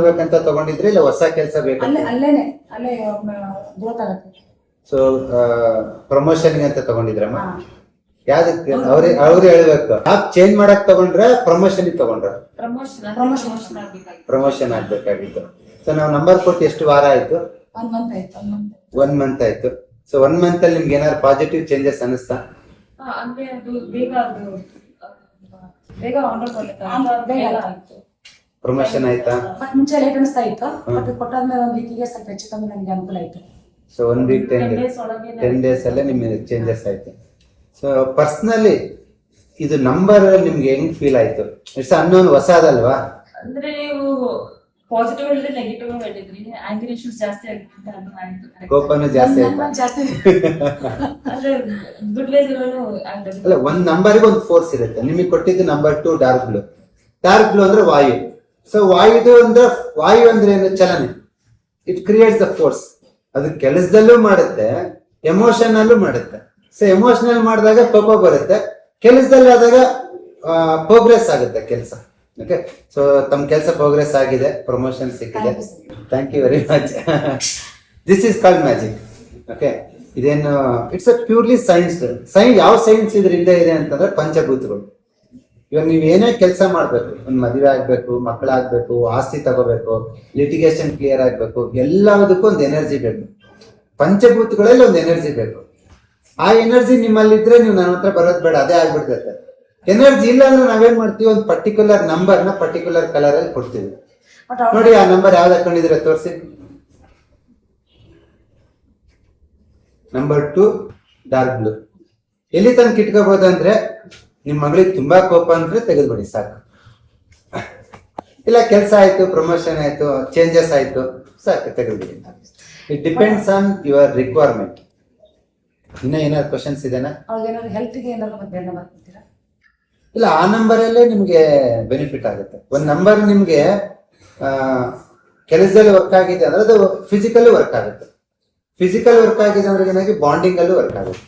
ಬೇಕಂತ ತಗೊಂಡಿದ್ರೆ ಇಲ್ಲ ಹೊಸ ಕೆಲಸ ಬೇಕು ಅಲ್ಲೇ ಅಲ್ಲೇನೆ ಅಲ್ಲೇ ಗ್ರೋತ್ ಆಗುತ್ತೆ ಸೊ ಪ್ರಮೋಷನ್ ಅಂತ ತಗೊಂಡಿದ್ರಮ್ಮ ಹಾ. ಯಾವ್ದಕ್ಕೆ? ಅವ್ರೇ ಅವ್ರು ಹೇಳ್ಬೇಕು. ಜಾಬ್ ಚೇಂಜ್ ಮಾಡಕ್ ತಗೊಂಡ್ರೆ ಪ್ರಮೋಷನ್ ತಗೊಂಡ್ರು? ಪ್ರಮೋಷನ್ ಪ್ರಮೋಷನ್ ಆಗ್ಬೇಕಾಗಿತ್ತು. ಪ್ರಮೋಷನ್ ಆಗ್ಬೇಕಾಗಿತ್ತು. ಸೊ ನಾವು ನಂಬರ್ ಕೊಟ್ಟು ಎಷ್ಟು ವಾರ ಆಯ್ತು? ಒಂದ್ ಮಂತ್ ಆಯ್ತು ಒಂದ್ ಮಂತ್ ಒನ್ ಮಂತ್ ಆಯ್ತು. ಸೊ ಒನ್ ಮಂತ್ ಅಲ್ಲಿ ನಿಮ್ಗೆ ಏನಾದ್ರು ಪಾಸಿಟಿವ್ ಚೇಂಜಸ್ ಅನಿಸ್ತಾ ಹಾ, ಅಂದ್ರೆ ಅದು ಬೇಗ ಅದು ಆ, ಬೇಗ ಆರ್ಡರ್ ಬೇಗ. ಎಲ್ಲ ಆಯ್ತು. ಆಯ್ತು ಪ್ರಮೋಷನ್ ಆಯ್ತಾ? ಬಟ್ ಮುಂಚೆ ಲೇಟ್ ಅನಿಸ್ತಾ ಇತ್ತು. ಬಟ್ ಕೊಟ್ಟಾದ್ಮೇಲೆ ಒಂದು ವೀಕಿಗೆ ಸ್ವಲ್ಪ ಹೆಚ್ಚು ಕಮ್ಮಿ ನನಗೆ ಅನುಕೂಲ ಆಯ್ತು. So one week ten days ten days ಅಲ್ಲೇ ನಿಮಗೆ ಚೇಂಜಸ್ ಆಯ್ತು. ಸೊ ಪರ್ಸನಲಿ ಇದು ನಂಬರ್ ನಿಮ್ಗೆ ಹೆಂಗ್ ಫೀಲ್ ಆಯ್ತು? ಇಟ್ಸ್ ಅನ್ನೋನ್ ಹೊಸದಲ್ವಾ? ಅಂದ್ರೆ ನೀವು ಪಾಸಿಟಿವ್ ಹೇಳಿದ್ರೆ ನೆಗೆಟಿವ್ ಹೇಳಿದ್ರಿ ಆಂಗ್ರಿ ಇಶ್ಯೂಸ್ ಜಾಸ್ತಿ ಆಗುತ್ತೆ. ಕೋಪನು ಜಾಸ್ತಿ ಜಾಸ್ತಿ. ಅಂದ್ರೆ ಗುಡ್ ವೇಸ್ ಇರೋನು ಅಲ್ಲ ಒಂದ್ ನಂಬರ್ಗೆ ಒಂದು ಫೋರ್ಸ್ ಇರುತ್ತೆ. ನಿಮಗೆ ಕೊಟ್ಟಿದ್ದು number two dark blue dark blue ಅಂದ್ರೆ ವಾಯು. ಸೊ ವಾಯುದು ಅಂದ್ರೆ ವಾಯು ಅಂದ್ರೆ ಏನು? ಚಲನೆ. ಇಟ್ ಕ್ರಿಯೇಟ್ಸ್ ದ ಫೋರ್ಸ್ ಅದು ಕೆಲಸದಲ್ಲೂ ಮಾಡುತ್ತೆ ಎಮೋಷನ್ ಅಲ್ಲೂ ಮಾಡುತ್ತೆ. ಸೊ ಎಮೋಷನಲ್ ಮಾಡಿದಾಗ ಕೋಪ ಬರುತ್ತೆ ಕೆಲಸದಲ್ಲಿ ಆದಾಗ ಪ್ರೋಗ್ರೆಸ್ ಆಗುತ್ತೆ ಕೆಲಸ. ಓಕೆ ಸೊ ತಮ್ಮ ಕೆಲಸ ಪ್ರೋಗ್ರೆಸ್ ಆಗಿದೆ ಪ್ರಮೋಷನ್ ಸಿಕ್ಕಿದೆ. Thank you very much this is called magic okay ಇದೇನು it's a purely science science ಯಾವ ಸೈನ್ಸ್ ಇದ್ರಿಂದ ಇದೆ ಅಂತಂದ್ರೆ ಪಂಚಭೂತಗಳು. ಇವಾಗ ನೀವ್ ಏನೇ ಕೆಲಸ ಮಾಡ್ಬೇಕು ಒಂದ್ ಮದುವೆ ಆಗ್ಬೇಕು ಮಕ್ಕಳಾಗ್ಬೇಕು ಆಸ್ತಿ ತಗೋಬೇಕು ಲಿಟಿಗೇಷನ್ ಕ್ಲಿಯರ್ ಆಗ್ಬೇಕು ಎಲ್ಲದಕ್ಕೂ ಒಂದು ಎನರ್ಜಿ ಬೇಕು. ಪಂಚಭೂತಗಳಲ್ಲಿ ಒಂದು ಎನರ್ಜಿ ಬೇಕು. ಆ ಎನರ್ಜಿ ನಿಮ್ಮಲ್ಲಿ ಇದ್ರೆ ನೀವು ನನ್ನ ಹತ್ರ ಬರೋದ್ ಬೇಡ ಅದೇ ಆಗ್ಬಿಡ್ತೈತೆ. ಎನರ್ಜಿ ಇಲ್ಲ ಅಂದ್ರೆ ನಾವೇನ್ ಮಾಡ್ತೀವಿ? ಒಂದು ಪರ್ಟಿಕ್ಯುಲರ್ ನಂಬರ್ನ ಪರ್ಟಿಕ್ಯುಲರ್ ಕಲರ್ ಅಲ್ಲಿ ಕೊಡ್ತೀವಿ. ನೋಡಿ ಆ ನಂಬರ್ ಯಾವ್ದು ಹಾಕೊಂಡಿದ್ರೆ ತೋರಿಸಿ. ನಂಬರ್ ಟು ಡಾರ್ಕ್ ಬ್ಲೂ ಎಲ್ಲಿ ತನಕ ಇಟ್ಕೋಬಹುದು ಅಂದ್ರೆ ನಿಮ್ ಮಗಳಿಗೆ ತುಂಬಾ ಕೋಪ ಅಂದ್ರೆ ತೆಗೆದ್ಬಿಡಿ ಸಾಕು. ಇಲ್ಲ ಕೆಲಸ ಆಯ್ತು ಪ್ರಮೋಷನ್ ಆಯ್ತು ಚೇಂಜಸ್ ಆಯ್ತು ಸಾಕು ತೆಗೆದ್ಬಿಡಿ. It depends on your requirement ಇನ್ನ ಏನಾದ್ರು ಕ್ವಶನ್ಸ್ ಇದೆನಾ? ಇಲ್ಲ ಆ ನಂಬರ್ ಅಲ್ಲೇ ನಿಮ್ಗೆ ಬೆನಿಫಿಟ್ ಆಗುತ್ತೆ. ಒಂದ್ ನಂಬರ್ ನಿಮ್ಗೆ ಕೆಲಸದಲ್ಲಿ ವರ್ಕ್ ಆಗಿದೆ ಅಂದ್ರೆ ಅದು ಫಿಸಿಕಲ್ ವರ್ಕ್ ಆಗುತ್ತೆ. ಫಿಸಿಕಲ್ ವರ್ಕ್ ಆಗಿದೆ ಅಂದ್ರೆ ಏನಾಗಿ ಬಾಂಡಿಂಗ್ ಅಲ್ಲೂ ವರ್ಕ್ ಆಗುತ್ತೆ.